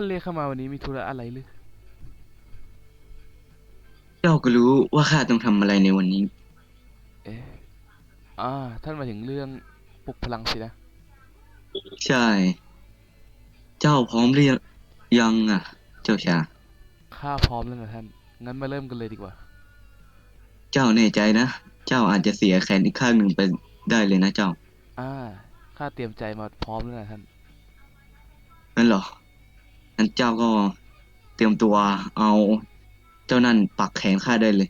ท่านเรียกเข้ามาวันนี้มีธุระอะไรหรือ เจ้าก็รู้ว่าข้าต้องทำอะไรในวันนี้ เอ๊ะอ่า ท่านมาถึงเรื่องปลุกพลังสินะ ใช่ เจ้าพร้อมหรือยังยังอะ เจ้าชาข้าพร้อมแล้วนะท่าน งั้นมาเริ่มกันเลยดีกว่า เจ้าแน่ใจนะ เจ้าอาจจะเสียแขนอีกข้างหนึ่งไปได้เลยนะเจ้า อ่า ข้าเตรียมใจมาพร้อมแล้วนะท่าน นั่นเหรอ งั้นเจ้าก็เตรียมตัวเอาเจ้านั่นปักแขนข้าได้เลย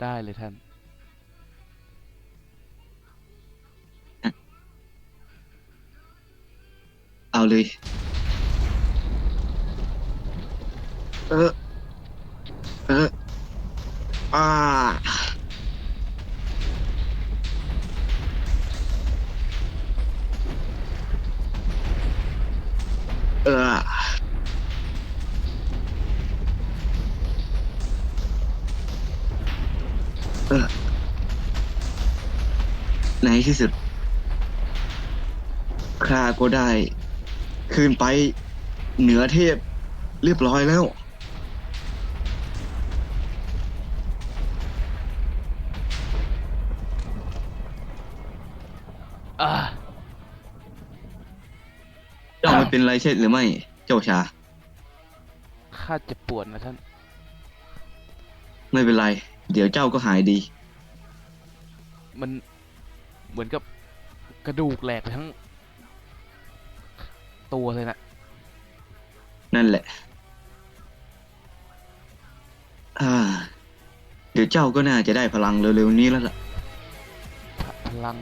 ได้เลยท่าน เอาเลย เออ เอออ่าเออ เออในที่สุดข้าก็ได้ขึ้นไปเหนือเทพเรียบร้อยแล้ว อ่าเจ้าไม่เป็นไรใช่หรือไม่ เจ้าชา ข้าเจ็บปวดนะท่าน ไม่เป็นไร เดี๋ยวเจ้าก็หายดี มันเหมือนกับกระดูกแหลกไปทั้ง ตัวเลยนะนั่นแหละอ่าเดี๋ยวเจ้าก็น่าจะได้พลังเร็วๆนี้แล้วล่ะพพลัง